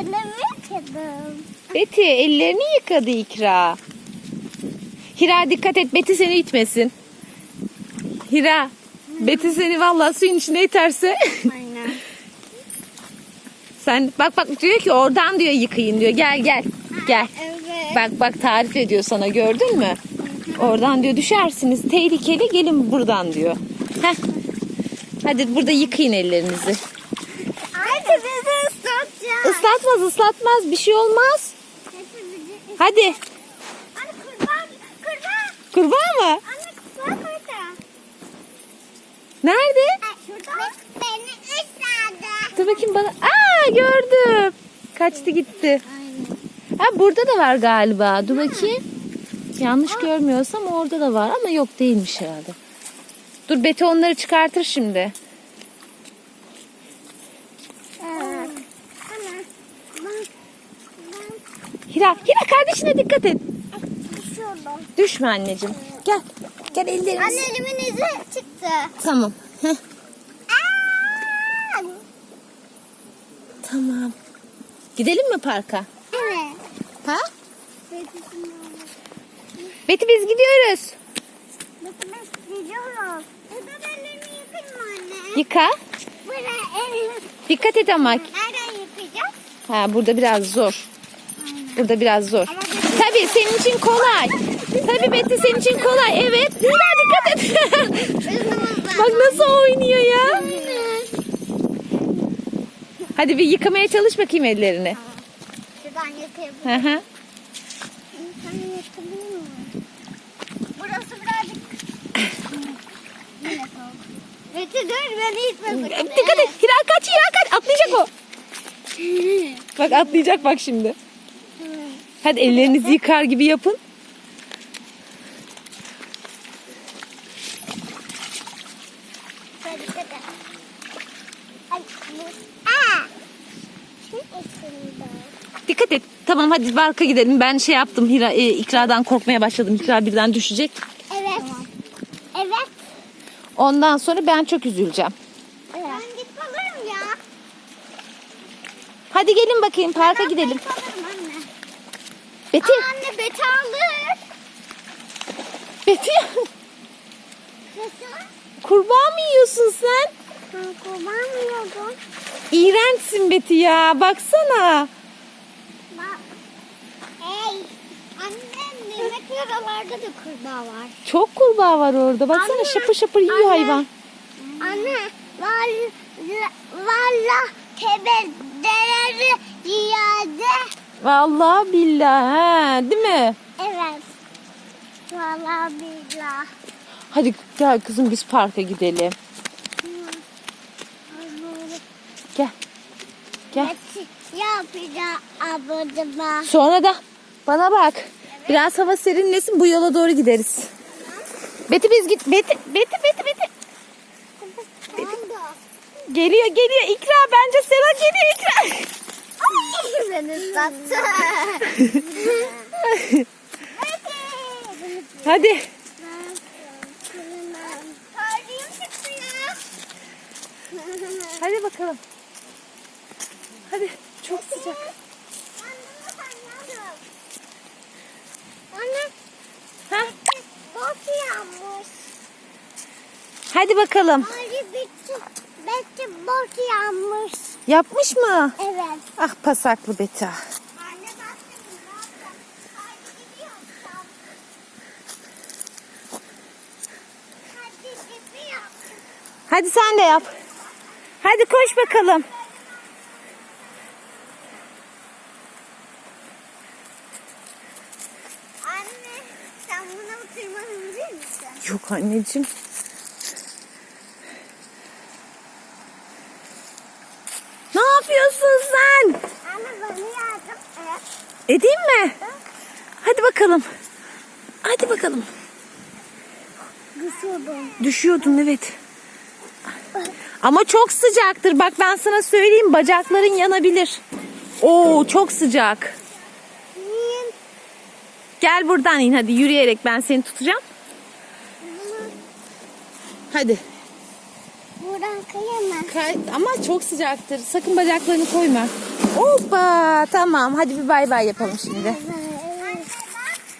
Elimi yıkadım. Beti ellerini yıkadı İkra. Hira dikkat et Beti seni itmesin. Hira Beti seni vallahi suyun içine iterse Aynen. sen bak bak diyor ki oradan diyor yıkayın diyor. Gel gel gel. Evet. Bak bak tarif ediyor sana gördün mü? Oradan diyor düşersiniz tehlikeli gelin buradan diyor. Heh. Hadi burada yıkayın ellerinizi. Islatmaz ıslatmaz bir şey olmaz. Hadi Anne kurban. Kurban. mı? Anne kurban orada. Nerede? Şurada. Beni ısladı. Dur bakayım bana. Aa gördüm. Kaçtı gitti. Ha burada da var galiba. Dur bakayım. Yanlış görmüyorsam orada da var ama yok değilmiş herhalde. Dur Beti onları çıkartır şimdi. Evet. Anne. Ben, ben Hira, Hira kardeşine dikkat et. düşüyorum. Düşme anneciğim. Gel. Gel ellerimizi. Anne elimin izi çıktı. Tamam. Heh, Aa! tamam. Gidelim mi parka? Evet. Ha? Beti biz gidiyoruz. Bakın biz gidiyoruz. Burada ellerimi yıkayım mı anne? Yıka. Elimi Dikkat et ama. nereden yıkayacağız? Ha burada biraz zor. Burada biraz zor. Tabii senin için kolay. Tabii Beti senin için kolay. Evet. Hira dikkat et. Bak nasıl oynuyor ya. Hadi bir yıkamaya çalış bakayım ellerini. Şuradan yıkayabilirim. Hı hı. Sen yıkabilir miyim? Burası birazcık... Yine soğuk. Betty dur beni itme sakın. Dikkat et. Hira kaç, Hira kaç. Atlayacak o. Bak atlayacak bak şimdi. Hadi ellerinizi yıkar gibi yapın. Dikkat et. Ay, bu... Aa! Çok ısındı. Dikkat et. Tamam hadi parka gidelim. Ben şey yaptım. Hira, e, ikradan korkmaya başladım. İkra birden düşecek. Evet. Evet. Ondan sonra ben çok üzüleceğim. Evet. Ben gitmeliyim ya. Hadi gelin bakayım parka gidelim. Anne. Beti. Aa, anne beti alır. Beti. Kurbağa mı yiyorsun sen? Ben kurban mı yiyordum? İğrençsin Beti ya. Baksana. Bak. Ey. Annem yemek yaralarda da kurbağa var. Çok kurbağa var orada. Baksana Anne, şapır şapır yiyor anne. hayvan. Anne. Valla. Valla. Tebeldeleri yiyade. Vallahi billahi. Ha, değil mi? Evet. Valla billah. Hadi gel kızım biz parka gidelim. Gel. Gel. Yapacağım ablama? Sonra da bana bak. Biraz hava serinlesin bu yola doğru gideriz. Beti biz git. Beti, Beti, Beti, Beti. Geliyor, geliyor. İkra bence Sera geliyor Hadi. Hadi bakalım. Hadi. Çok sıcak. Anne, Ha? bot yanmış. Hadi bakalım. Ali bitti. Bitti bot yanmış. Yapmış mı? Evet. Ah pasaklı Beta. Hadi sen de yap. Hadi koş bakalım. Anne sen buna tırmanabilir misin? Yok anneciğim. Yapıyorsun sen? Edeyim mi? Hadi bakalım. Hadi bakalım. Düşüyordum. Düşüyordun evet. Ama çok sıcaktır. Bak ben sana söyleyeyim bacakların yanabilir. Oo çok sıcak. Gel buradan in hadi yürüyerek ben seni tutacağım. Hadi. Buradan kıyamam. Kay- ama çok sıcaktır. Sakın bacaklarını koyma. Hoppa tamam hadi bir bay bay yapalım şimdi. Evet.